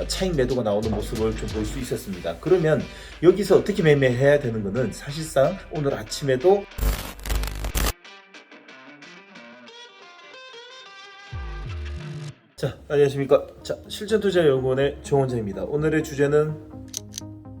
어, 차익 매도가 나오는 모습을 좀 볼 수 있었습니다. 그러면 여기서 어떻게 매매해야 되는 것은 사실상 오늘 아침에도 자, 안녕하십니까. 자, 실전투자연구원의 조원장입니다. 오늘의 주제는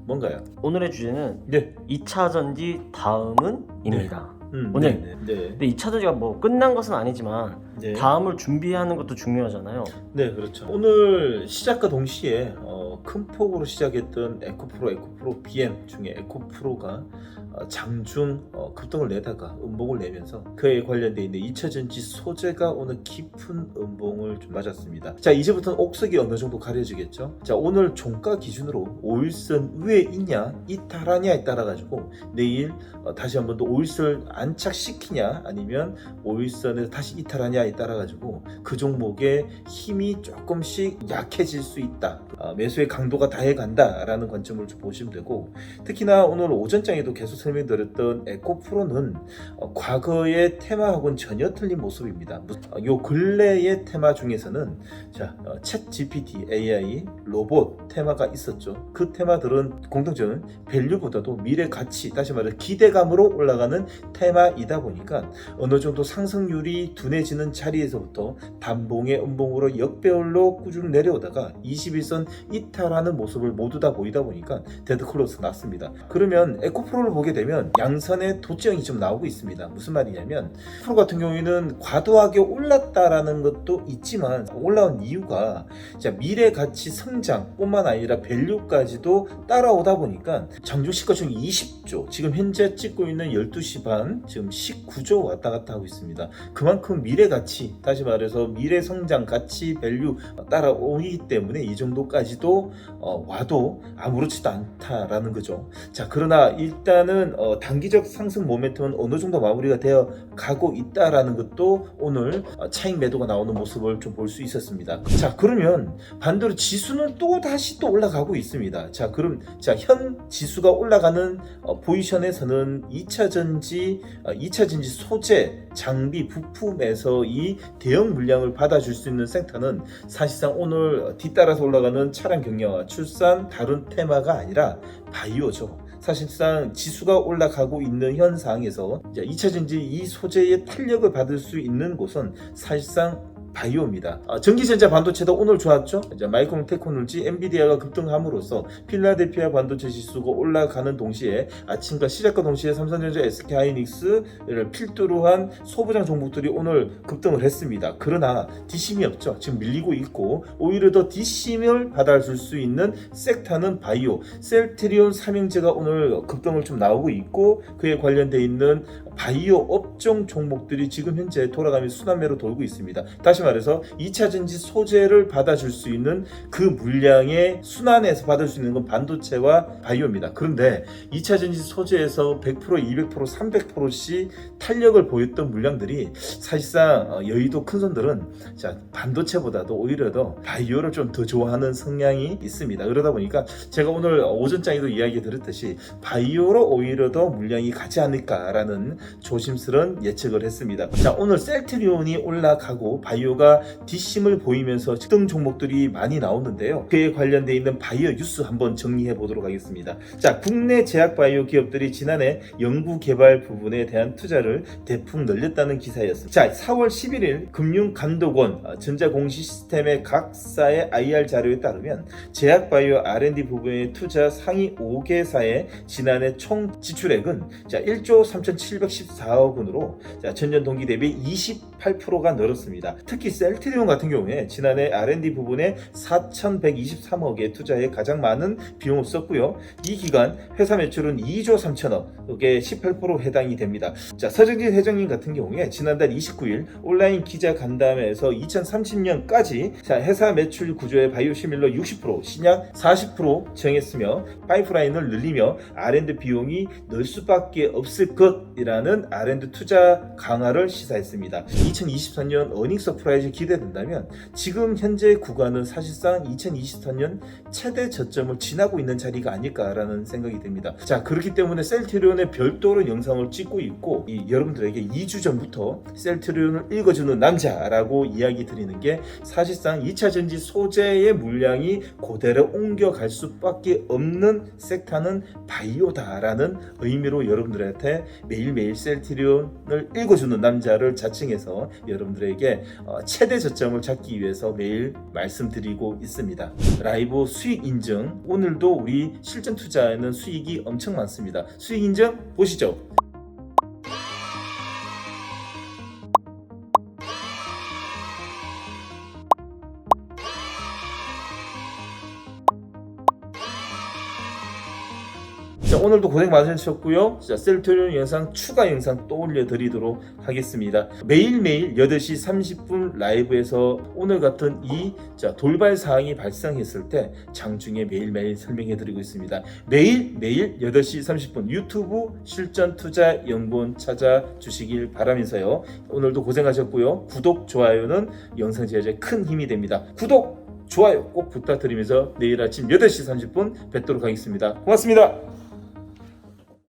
뭔가요? 오늘의 주제는 네. 2차 전지 다음은입니다. 음, 오늘. 네, 네, 근데 2차 전지가 뭐 끝난 것은 아니지만 네. 다음을 준비하는 것도 중요하잖아요. 네, 그렇죠. 오늘 시작과 동시에 어, 큰 폭으로 시작했던 에코프로, 에코프로 BM 중에 에코프로가 어, 장중 어, 급등을 내다가 음봉을 내면서 그에 관련돼 있는 2차 전지 소재가 오늘 깊은 음봉을 좀 맞았습니다. 자, 이제부터는 옥석이 어느 정도 가려지겠죠. 자, 오늘 종가 기준으로 5일선 위에 있냐, 이탈하냐에 따라 가지고 내일 어, 다시 한번더 5일선 안착시키냐, 아니면 5일선에서 다시 이탈하냐에 따라 가지고 그 종목의 힘이 조금씩 약해질 수 있다. 아, 매수의 강도가 다해 간다라는 관점을 좀 보시면 되고 특히나 오늘 오전장에도 계속 설명드렸던 에코프로는 어, 과거의 테마하고는 전혀 틀린 모습입니다. 어, 요 근래의 테마 중에서는 자, 어, 챗 GPT, AI, 로봇 테마가 있었죠. 그 테마들은 공통점은 밸류보다도 미래 가치, 다시 말해 기대감으로 올라가는 테마 이다 보니까 어느 정도 상승률이 둔해지는 자리에서부터 단봉의 음봉으로 역배열로 꾸준히 내려오다가 21선 이탈하는 모습을 모두 다 보이다 보니까 데드클로스 났습니다. 그러면 에코프로를 보게 되면 양선의 도지형이 좀 나오고 있습니다. 무슨 말이냐면 프로 같은 경우에는 과도하게 올랐다라는 것도 있지만 올라온 이유가 자, 미래 가치 성장뿐만 아니라 밸류까지도 따라오다 보니까 장중 시가총이 20조 지금 현재 찍고 있는 12시 반 지금 19조 왔다 갔다 하고 있습니다. 그만큼 미래 가치 다시 말해서 미래 성장 가치 밸류 따라오기 때문에 이 정도까지도 어, 와도 아무렇지도 않다라는 거죠. 자 그러나 일단은 어, 단기적 상승 모멘텀은 어느 정도 마무리가 되어 가고 있다라는 것도 오늘 어, 차익 매도가 나오는 모습을 좀 볼 수 있었습니다. 자 그러면 반대로 지수는 또 다시 또 올라가고 있습니다. 자 그럼 자 현 지수가 올라가는 어, 포지션에서는 2차 전지, 어, 2차 전지 소재, 장비, 부품에서 이 대형 물량을 받아줄 수 있는 섹터는 사실상 오늘 뒤따라서 올라가는 차량 경량화, 출산 다른 테마가 아니라 바이오죠. 사실상 지수가 올라가고 있는 현상에서 이제 2차 전지 이 소재의 탄력을 받을 수 있는 곳은 사실상 바이오입니다. 아, 전기전자 반도체도 오늘 좋았죠? 이제 마이크론 테크놀지, 엔비디아가 급등함으로써 필라델피아 반도체 지수가 올라가는 동시에 아침과 시작과 동시에 삼성전자, SK 하이닉스를 필두로 한 소부장 종목들이 오늘 급등을 했습니다. 그러나 뒷심이 없죠. 지금 밀리고 있고 오히려 더 뒷심을 받아줄 수 있는 섹터는 바이오, 셀트리온 삼형제가 오늘 급등을 좀 나오고 있고 그에 관련돼 있는 바이오 업종 종목들이 지금 현재 돌아가면서 순환매로 돌고 있습니다. 다시 말해서 2차 전지 소재를 받아줄 수 있는 그 물량의 순환에서 받을 수 있는 건 반도체와 바이오입니다. 그런데 2차 전지 소재에서 100%, 200%, 300%씩 탄력을 보였던 물량들이 사실상 어, 여의도 큰 손들은 자, 반도체보다도 오히려 더 바이오를 좀 더 좋아하는 성향이 있습니다. 그러다 보니까 제가 오늘 오전장에도 이야기 드렸듯이 바이오로 오히려 더 물량이 가지 않을까라는 조심스런 예측을 했습니다. 자, 오늘 셀트리온이 올라가고 바이오 가 뒷심을 보이면서 특등 종목들이 많이 나오는데요. 그에 관련돼 있는 바이오 뉴스 한번 정리해 보도록 하겠습니다. 자, 국내 제약 바이오 기업들이 지난해 연구 개발 부분에 대한 투자를 대폭 늘렸다는 기사였습니다. 자, 4월 11일 금융감독원 어, 전자공시 시스템의 각사의 IR 자료에 따르면 제약 바이오 R&D 부분의 투자 상위 5개사의 지난해 총 지출액은 자, 1조 3,714억 원으로 자, 전년 동기 대비 28%가 늘었습니다. 특히 셀트리온 같은 경우에 지난해 R&D 부분에 4,123억의 투자에 가장 많은 비용을 썼고요. 이 기간 회사 매출은 2조 3천억, 그게 18% 해당이 됩니다. 자, 서정진 회장님 같은 경우에 지난달 29일 온라인 기자 간담회에서 2030년까지 자, 회사 매출 구조의 바이오시밀러 60%, 신약 40% 정했으며 파이프라인을 늘리며 R&D 비용이 늘 수밖에 없을 것이라는 R&D 투자 강화를 시사했습니다. 2023년 어닝 서프라이즈 프라이즈 기대된다면 지금 현재 구간은 사실상 2023년 최대 저점을 지나고 있는 자리가 아닐까라는 생각이 듭니다. 자 그렇기 때문에 셀트리온의 별도로 영상을 찍고 있고 이 여러분들에게 2주 전부터 셀트리온을 읽어주는 남자라고 이야기 드리는 게 사실상 2차 전지 소재의 물량이 그대로 옮겨갈 수밖에 없는 섹터는 바이오다라는 의미로 여러분들한테 매일매일 셀트리온을 읽어주는 남자를 자칭해서 여러분들에게 어, 최대 저점을 잡기 위해서 매일 말씀드리고 있습니다. 라이브 수익 인증 오늘도 우리 실전 투자에는 수익이 엄청 많습니다. 수익 인증 보시죠. 자, 오늘도 고생 많으셨고요. 자, 셀트리온 영상 추가 영상 또 올려드리도록 하겠습니다. 매일매일 8시 30분 라이브에서 오늘 같은 이 자, 돌발 사항이 발생했을 때 장중에 매일매일 설명해드리고 있습니다. 매일매일 8시 30분 유튜브 실전 투자 연구원 찾아주시길 바라면서요. 오늘도 고생하셨고요. 구독, 좋아요는 영상 제작에 큰 힘이 됩니다. 구독, 좋아요 꼭 부탁드리면서 내일 아침 8시 30분 뵙도록 하겠습니다. 고맙습니다.